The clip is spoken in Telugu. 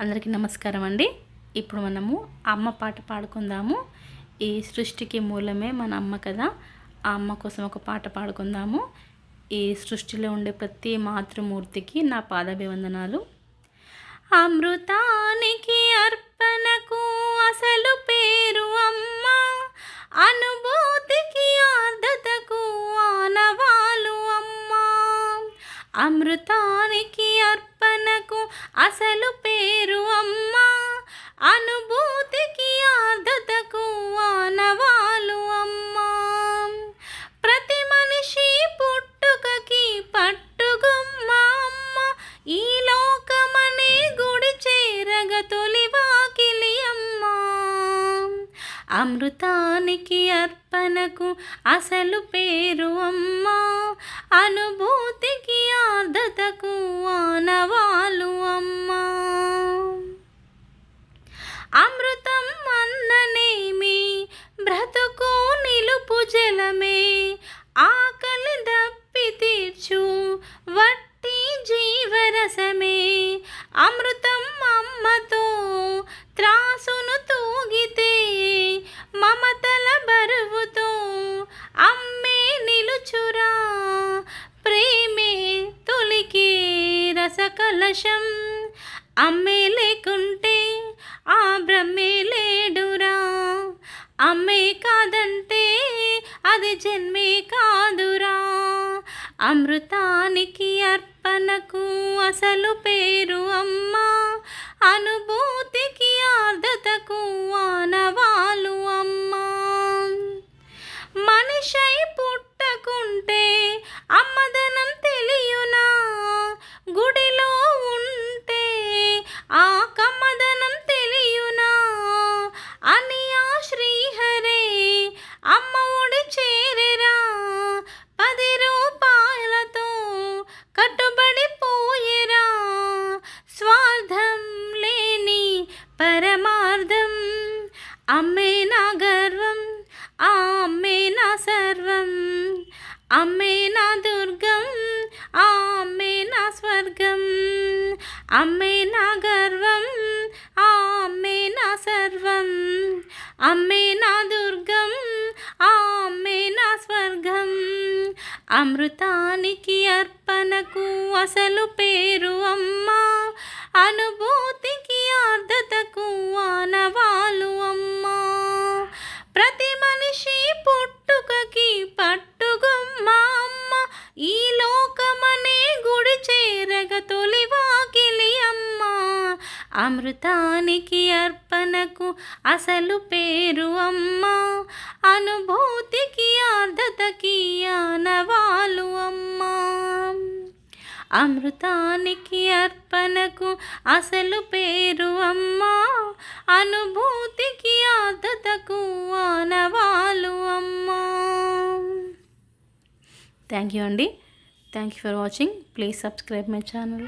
అందరికీ నమస్కారం అండి. ఇప్పుడు మనము అమ్మ పాట పాడుకుందాము. ఈ సృష్టికి మూలమే మన అమ్మ కదా. ఆ అమ్మ కోసం ఒక పాట పాడుకుందాము. ఈ సృష్టిలో ఉండే ప్రతి మాతృమూర్తికి నా పాదాభివందనాలు. అమృతానికి అర్పణకు అసలు పేరు అమ్మ. అనుభూతికి ఆర్ధతకు ఆనవాలు అమ్మ. అమృతానికి అర్పణకు అసలు పేరు అమ్మ. అనుభూతికి ఆర్ధతకు ఆనవాలు అమ్మ. ప్రతి మనిషి పుట్టుకకి పట్టుగుమ్మ అమ్మ. ఈ లోకమనే గుడి చేరగ తొలి వాకిలి అమ్మ. అమృతానికి అర్పణకు అసలు పేరు అమ్మ. అనుభూతికి ఆర్ధతకు ఆన తూగితే మమతల బరువుతో అమ్మే నిలుచురా. ప్రేమే తొలికి రసకలశం. అమ్మే లేకుంటే ఆ బ్రహ్మే లేడురా. అమ్మే కాదంటే అది జన్మే కాదురా. అమృతానికి అర్పణకు అసలు పేరు అమ్మ. అనుభూతి ఆర్ధతకు ఆనవాలు అమ్మా. మనిషై పుట్టకుంటే అమ్మదనం తెలియునా? గుడి పరమార్థం అమ్మే నా గర్వం ఆ అమ్మే నా సర్వం అమ్మే నా దుర్గం ఆ అమ్మే నా స్వర్గం అమ్మే నా గర్వం ఆ అమ్మే నా సర్వం అమ్మే నా దుర్గం ఆ అమ్మే నా స్వర్గం అమృతానికి అర్పణకు అసలు పేరు ప్రతి మనిషి పుట్టుకకి పట్టుగుమ్మ అమ్మ. ఈ లోకమనే గుడి చేరగ తొలి వాకిలి అమ్మ. అమృతానికి అర్పణకు అసలు పేరు అమ్మ. అనుభూతికి ఆర్ధతకి ఆనవాలు అమ్మ. అమృతానికి అర్పణకు అసలు పేరు అమ్మ. అనుభూతి ఆర్ధతకు ఆనవాలు అమ్మా. థ్యాంక్ యూ అండి thank you for watching please subscribe my channel